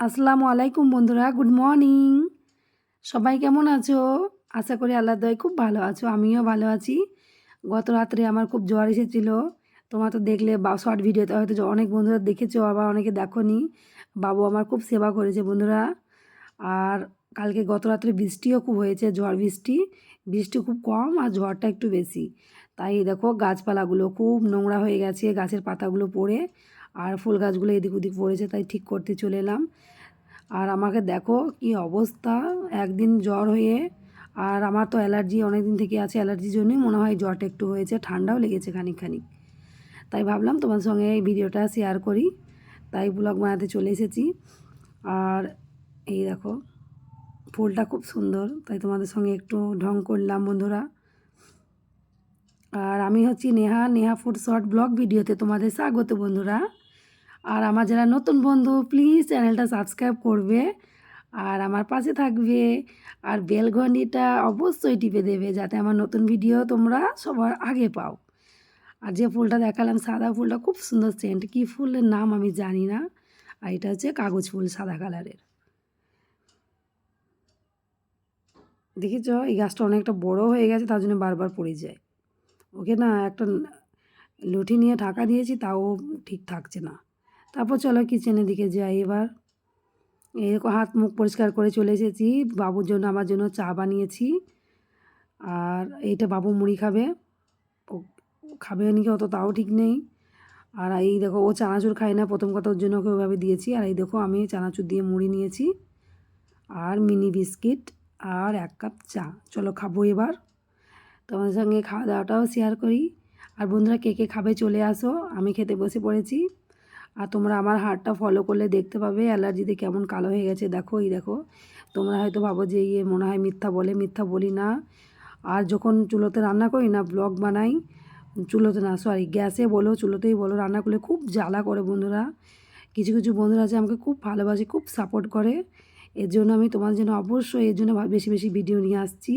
আসসালামু আলাইকুম বন্ধুরা, গুড মর্নিং। সবাই কেমন আছো? আশা করি আল্লাহ দয় খুব ভালো আছো, আমিও ভালো আছি। গত রাত্রে আমার খুব জ্বর এসেছিল। তোমার তো দেখলে বা শর্ট ভিডিওতে হয়তো অনেক বন্ধুরা দেখেছ, আবার অনেকে দেখোনি। বাবু আমার খুব সেবা করেছে বন্ধুরা। আর কালকে গত রাত্রে বৃষ্টিও খুব হয়েছে, ঝড় বৃষ্টি। বৃষ্টি খুব কম আর ঝড়টা একটু বেশি। তাই দেখো গাছপালাগুলো খুব নোংরা হয়ে গেছে, গাছের পাতাগুলো পড়ে। আর ফুল গাছগুলো এদিক ওদিক পড়েছে, তাই ঠিক করতে চলে এলাম। আর আমাকে দেখো কি অবস্থা, একদিন জ্বর হয়ে, আর আমার তো অ্যালার্জি অনেক দিন থেকে আছে, অ্যালার্জির জন্যই মনে হয় জ্বরটা একটু হয়েছে, ঠান্ডাও লেগেছে খানিক খানিক তাই ভাবলাম তোমার সঙ্গে এই ভিডিওটা শেয়ার করি, তাই ব্লগ বানাতে চলে এসেছি। আর এই দেখো, ফুলটা খুব সুন্দর, তাই তোমাদের সঙ্গে একটু ঢং করলাম বন্ধুরা। আর আমি হচ্ছি Neha Neha food short blog ভিডিওতে তোমাদের স্বাগত বন্ধুরা। আর আমার যারা নতুন বন্ধু প্লিজ চ্যানেলটা সাবস্ক্রাইব করবে। আর আমার পাশে থাকবে। আর বেল ঘন্টিটা অবশ্যই টিপে দেবে যাতে আমার নতুন ভিডিও তোমরা সবার আগে পাও। আর যে ফুলটা দেখালাম, সাদা ফুলটা খুব সুন্দর সেন্ট কী ফুলের নাম আমি জানি না। আর এটা হচ্ছে কাগজ ফুল সাদা কালারের দেখেছ? এই গাছটা অনেকটা বড় হয়ে গেছে, তার জন্য বারবার পড়ে যায়। ওকে না একটা লুঠি নিয়ে ঢাকা দিয়েছি, তাও ঠিক থাকছে না। তারপর চলো কিচেনের দিকে যাই এবার। এরকম হাত মুখ পরিষ্কার করে চলে এসেছি। বাবুর জন্য, আমার জন্য চা বানিয়েছি। আর এইটা বাবু মুড়ি খাবে। ও খাবে নাকি অত তাও ঠিক নেই। আর এই দেখো, ও চানাচুর খায় না, প্রথম কথা ওর জন্য ওকে ওইভাবে দিয়েছি। আর এই দেখো, আমি চানাচুর দিয়ে মুড়ি নিয়েছি। আর মিনি বিস্কিট আর এক কাপ চা। চলো খাব এবার। তোমাদের সঙ্গে খাওয়া দাওয়াটাও শেয়ার করি। আর বন্ধুরা, কে কে খাবে চলে আসো। আমি খেতে বসে পড়েছি। আর তোমরা আমার হাড়টা ফলো করলে দেখতে পাবে, অ্যালার্জিতে কেমন কালো হয়ে গেছে। দেখো, এই দেখো, তোমরা হয়তো ভাবো যে ইয়ে মনে হয় মিথ্যা বলে, মিথ্যা বলি না। আর যখন চুলোতে রান্না করি না ব্লগ বানাই, চুলোতে না সরি গ্যাসে বলো, চুলোতেই বলো, রান্না করলে খুব জ্বালা করে বন্ধুরা। কিছু কিছু বন্ধুরা আছে আমাকে খুব ভালোবাসে, খুব সাপোর্ট করে। এর জন্য আমি তোমার জন্য অবশ্যই এর জন্য বেশি বেশি ভিডিও নিয়ে আসছি।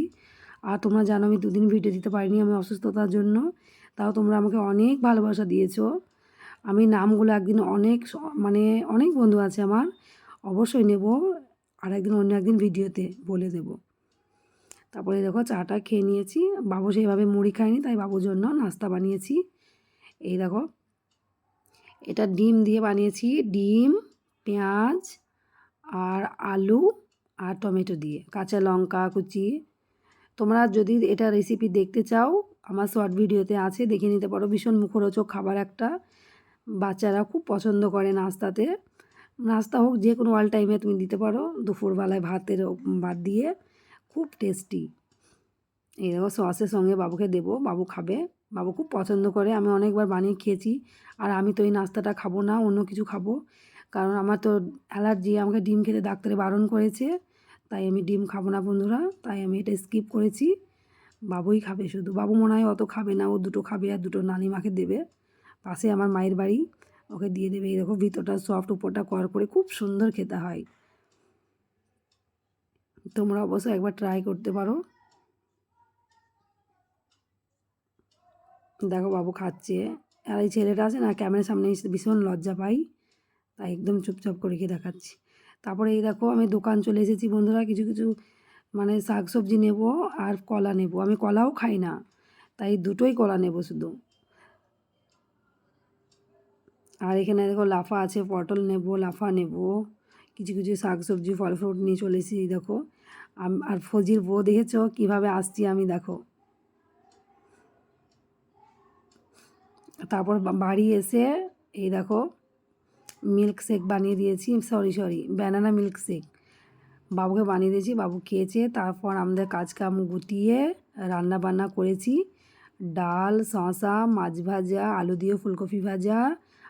আর তোমরা জানো আমি দুদিন ভিডিও দিতে পারিনি, আমি অসুস্থতার জন্য। তাও তোমরা আমাকে অনেক ভালোবাসা দিয়েছ। আমি নামগুলো একদিন অনেক মানে অনেক বন্ধু আছে আমার, অবশ্যই নেব আর একদিন অন্য একদিন ভিডিওতে বলে দেব। তারপরে দেখো চাটা খেয়ে নিয়েছি, বাবু সেইভাবে মুড়ি খায়নি, তাই বাবুর জন্য নাস্তা বানিয়েছি। এই দেখো, এটা ডিম দিয়ে বানিয়েছি, ডিম, পেঁয়াজ আর আলু আর টমেটো দিয়ে, কাঁচা লঙ্কা কুচি। তোমরা যদি এটা রেসিপি দেখতে চাও, আমার শর্ট ভিডিওতে আছে, দেখে নিতে পারো, ভীষণ মুখরোচক খাবার একটা। বাচ্চারা খুব পছন্দ করে নাস্তাতে। নাস্তা হোক যে কোনো অল টাইমে তুমি দিতে পারো। দুপুরবেলায় ভাতের ভাত দিয়ে খুব টেস্টি দেখো সসের সঙ্গে বাবুকে দেবো, বাবু খাবে। বাবু খুব পছন্দ করে, আমি অনেকবার বানিয়ে খেয়েছি। আর আমি তো এই নাস্তাটা খাব না, অন্য কিছু খাব। কারণ আমার তো অ্যালার্জি আমাকে ডিম খেতে ডাক্তারে বারণ করেছে। তাই আমি ডিম খাব না বন্ধুরা, তাই আমি এটা স্কিপ করেছি। বাবুই খাবে শুধু। বাবু মনে হয় অত খাবে না, ও দুটো খাবে আর দুটো নানিমাকে দেবে। পাশে আমার মায়ের বাড়ি। ওকে দিয়ে দেবে এই দেখো ভিতরটা সফট উপরটা কর করে খুব সুন্দর খেতে হয়। তোমরা অবশ্য একবার ট্রাই করতে পারো। দেখো বাবু খাচ্ছে। আর এই ছেলেটা আছে না, ক্যামেরার সামনে এসে ভীষণ লজ্জা পাই তাই একদম চুপচাপ করে কি দেখাচ্ছি। তারপরে এই দেখো আমি দোকান চলে এসেছি বন্ধুরা, কিছু কিছু মানে শাক সবজি নেব আর কলা নেব। আমি কলাও খাই না, তাই দুটোই কলা নেব শুধু। আর এখানে দেখো লাফা আছে, পটল নেব, লাফা নেব। কিছু কিছু শাক সবজি ফল ফ্রুট নিয়ে চলেছি দেখো। আর ফজির বউ দেখেছ? কীভাবে আসছি আমি, দেখো। তারপর বাড়ি এসে, এই দেখো মিল্ক শেক বানিয়ে দিয়েছি। Sorry sorry banana milkshake বাবুকে বানিয়ে দিয়েছি, বাবু খেয়েছে। তারপর আমাদের কাজ কাম গুটিয়ে রান্না বান্না করেছি। ডাল শশা মাছ ভাজা, আলু দিয়ে ফুলকপি ভাজা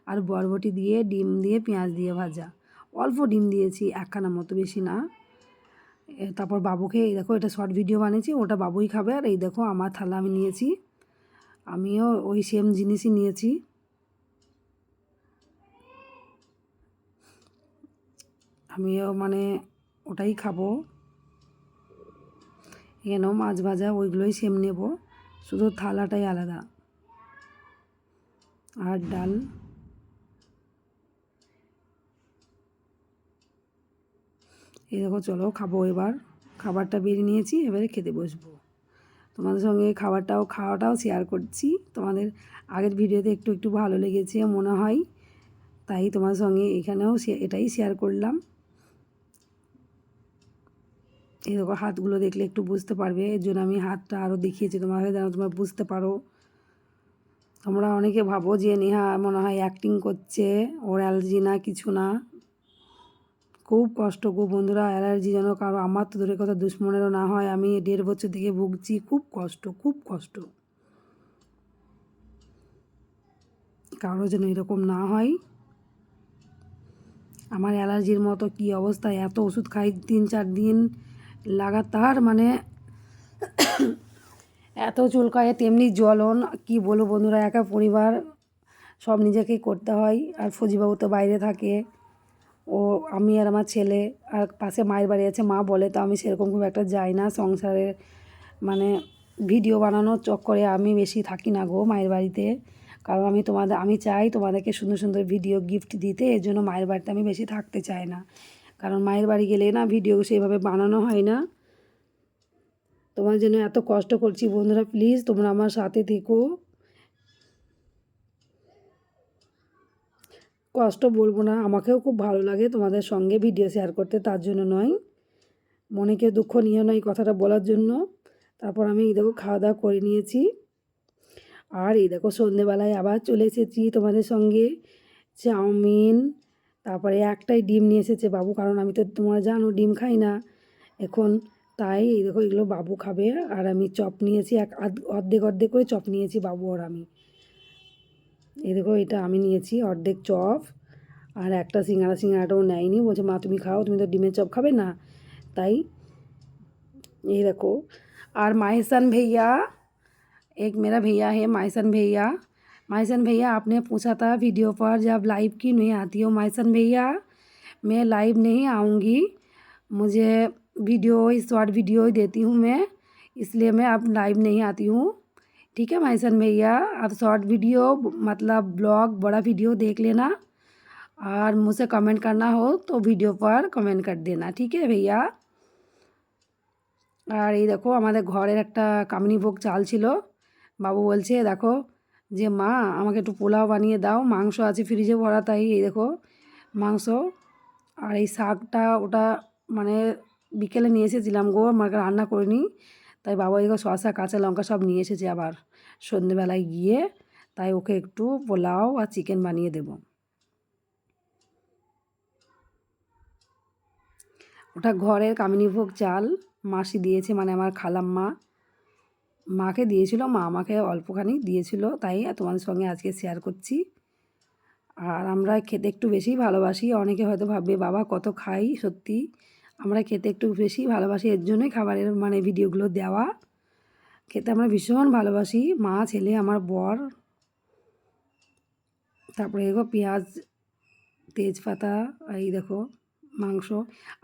আর বরবটি দিয়ে ডিম দিয়ে পেঁয়াজ দিয়ে ভাজা। অল্প ডিম দিয়েছি, একখানা মতো বেশি না। তারপর বাবুকে, এই দেখো, এটা শর্ট ভিডিও বানিয়েছি, ওটা বাবুই খাবে। আর এই দেখো, আমার থালা আমি নিয়েছি। আমিও ওই সেম জিনিসই নিয়েছি। আমিও মানে ওটাই খাব। এখানেও মাছ ভাজা ওইগুলোই সেম নেব। শুধু থালাটাই আলাদা। আর ডাল? এই দেখো, চলো খাব এবার। খাবারটা বেরিয়ে নিয়েছি, এবারে খেতে বসবো। তোমাদের সঙ্গে খাবারটাও, খাওয়াটাও শেয়ার করছি। তোমাদের আগের ভিডিওতে একটু একটু ভালো লেগেছে মনে হয়। তাই তোমার সঙ্গে এখানেও এটাই শেয়ার করলাম। এই দেখো, হাতগুলো দেখলে একটু বুঝতে পারবে। এর জন্য আমি হাতটা আরও দেখিয়েছি তোমাকে, যেন তোমরা বুঝতে পারো। তোমরা অনেকে ভাবো যে, নেহা মনে হয় অ্যাক্টিং করছে, ওর অ্যালার্জি না, কিছু না। খুব কষ্ট গো বন্ধুরা, অ্যালার্জি যেন কারও, আমার তো দূরের কথা দুশ্মনেরও না হয়, আমি দেড় বছর থেকে ভুগছি, খুব কষ্ট খুব কষ্ট। কারও যেন এরকম না হয়। আমার অ্যালার্জির মতো কি অবস্থা, এত ওষুধ খাই তিন চার দিন লাগাতার মানে এত চুলকায়, তেমনি জ্বলন কি বলব বন্ধুরা, একা পরিবার, সব নিজেকেই করতে হয়, আর ফজিবাবু তো বাইরে থাকে। ও আমি আর আমার ছেলে আর পাশে মায়ের বাড়ি আছে, মা বলে তো আমি সেরকম খুব একটা যাই না। সংসারের মানে ভিডিও বানানোর চক্করে আমি বেশি থাকি না গো মায়ের বাড়িতে। কারণ আমি তোমাদের আমি চাই তোমাদেরকে সুন্দর সুন্দর ভিডিও গিফট দিতে, এর জন্য মায়ের বাড়িতে আমি বেশি থাকতে চাই না। কারণ মায়ের বাড়ি গেলে না ভিডিও সেইভাবে বানানো হয় না। তোমার জন্য এত কষ্ট করছি বন্ধুরা প্লিজ তোমরা আমার সাথে থেকো। কষ্ট বলব না, আমাকেও খুব ভালো লাগে তোমাদের সঙ্গে ভিডিও শেয়ার করতে, তার জন্য নয়। মনে কেউ দুঃখ নিয়ে নয় কথাটা বলার জন্য। তারপর আমি এই দেখো খাওয়া দাওয়া করে নিয়েছি। আর এই দেখো সন্ধেবেলায় আবার চলে এসেছি তোমাদের সঙ্গে। চাউমিন, তারপরে একটাই ডিম নিয়ে এসেছে বাবু, কারণ আমি তো তোমরা জানো ডিম খাই না। এখন তাই এই দেখো এগুলো বাবু খাবে, আর আমি চপ নিয়েছি, এক অর্ধেক অর্ধেক করে চপ নিয়েছি বাবু আর আমি। এই দেখো এটা আমি নিয়েছি অর্ধেক চপ আর একটা সিঙ্গারা সিঙ্গারাটাও নেয়নি বলছে মা তুমি খাও তুমি তো ডিমের চপ খাবে না তাই এই দেখো আর माहिसन भैया एक मेरा भैया है माइसन भैया माइसन भैया आपने पूछा था वीडियो पर जब लाइव की नहीं आती हो माइसन भैया मैं लाइव नहीं आऊँगी मुझे वीडियो शॉर्ट वीडियो ही देती हूँ मैं इसलिए मैं अब लाइव नहीं आती हूँ ठीक है माइसन भैया आप शॉर्ट वीडियो मतलब ब्लॉग बड़ा वीडियो देख लेना और मुझसे कमेंट करना हो तो वीडियो पर कमेंट कर देना ठीक है भैया আর এই দেখো আমাদের ঘরের একটা কামিনী ভোগ চাল ছিল বাবু বলছে দেখো যে মা আমাকে একটু পোলাও বানিয়ে দাও মাংস আছে ফ্রিজে ভরা তাই এই দেখো মাংস আর এই শাকটা ওটা মানে বিকেলে নিয়ে এসেছিলাম গো আমাকে রান্না করিনি তাই বাবা এগুলো শসা, কাঁচা লঙ্কা সব নিয়ে এসেছে আবার সন্ধেবেলায় গিয়ে। তাই ওকে একটু পোলাও আর চিকেন বানিয়ে দেব। ওটা ঘরের কামিনীভোগ চাল। মাসি দিয়েছে মানে আমার খালাম্মা। মাকে দিয়েছিল মা আমাকে অল্পখানি দিয়েছিল। তাই তোমাদের সঙ্গে আজকে শেয়ার করছি। আর আমরা খেতে একটু বেশি ভালোবাসি। অনেকে হয়তো ভাববে, বাবা কত খাই সত্যি? আমরা খেতে একটু বেশি ভালোবাসি, এর জন্যই খাবারের মানে ভিডিওগুলো দেওয়া। খেতে আমরা ভীষণ ভালোবাসি, মা, ছেলে, আমার বর। তারপরে দেখো পেঁয়াজ, তেজপাতা, এই দেখো মাংস।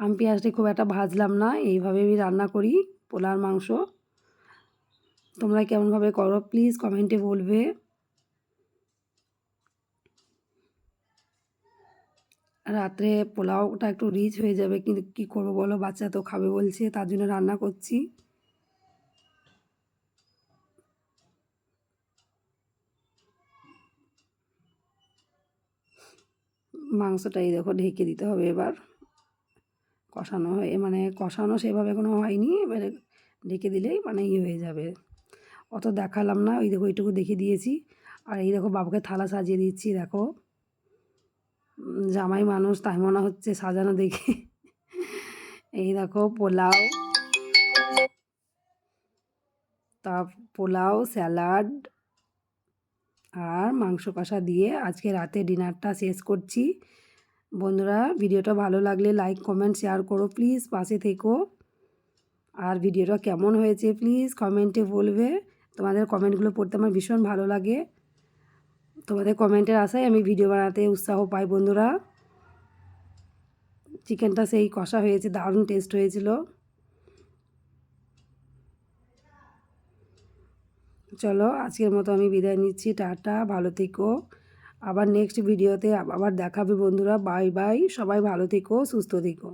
আমি পেঁয়াজটি খুব একটা ভাজলাম না, এইভাবে আমি রান্না করি পোলার মাংস। তোমরা কেমনভাবে করো প্লিজ কমেন্টে বলবে। রাত্রে পোলাওটা একটু রিচ হয়ে যাবে, কিন্তু কী করব বলো? বাচ্চা তো খাবে বলছে, তার জন্য রান্না করছি। মাংসটা এই দেখো ঢেকে দিতে হবে এবার। কষানো হয়ে মানে কষানো সেভাবে কোনো হয়নি, এবারে ঢেকে দিলেই মানে ইয়ে হয়ে যাবে। অত দেখালাম না, ওই দেখো, ওইটুকু দেখে দিয়েছি। আর এই দেখো, বাবুকে থালা সাজিয়ে দিচ্ছি, দেখো। জামাই মানুষ, তাই মনে হচ্ছে সাজানো দেখে। এই দেখো পোলাও, তা পোলাও, স্যালাড আর মাংস কষা দিয়ে আজকে রাতে ডিনারটা শেষ করছি। বন্ধুরা, ভিডিওটা ভালো লাগলে লাইক কমেন্ট শেয়ার করো প্লিজ পাশে থেকো। আর ভিডিওটা কেমন হয়েছে প্লিজ কমেন্টে বলবে। তোমাদের কমেন্টগুলো পড়তে আমার ভীষণ ভালো লাগে। তোমাদের কমেন্টের আশায় আমি ভিডিও বানাতে উৎসাহ পাই, বন্ধুরা। চিকেনটা সেই কষা হয়েছে, দারুণ টেস্ট হয়েছিল। চলো, আজকের মতো আমি বিদায় নিচ্ছি, টাটা, ভালো থেকো। আবার নেক্সট ভিডিওতে আবার দেখাবে, বন্ধুরা। বাই বাই সবাই ভালো থেকো, সুস্থ থেকো।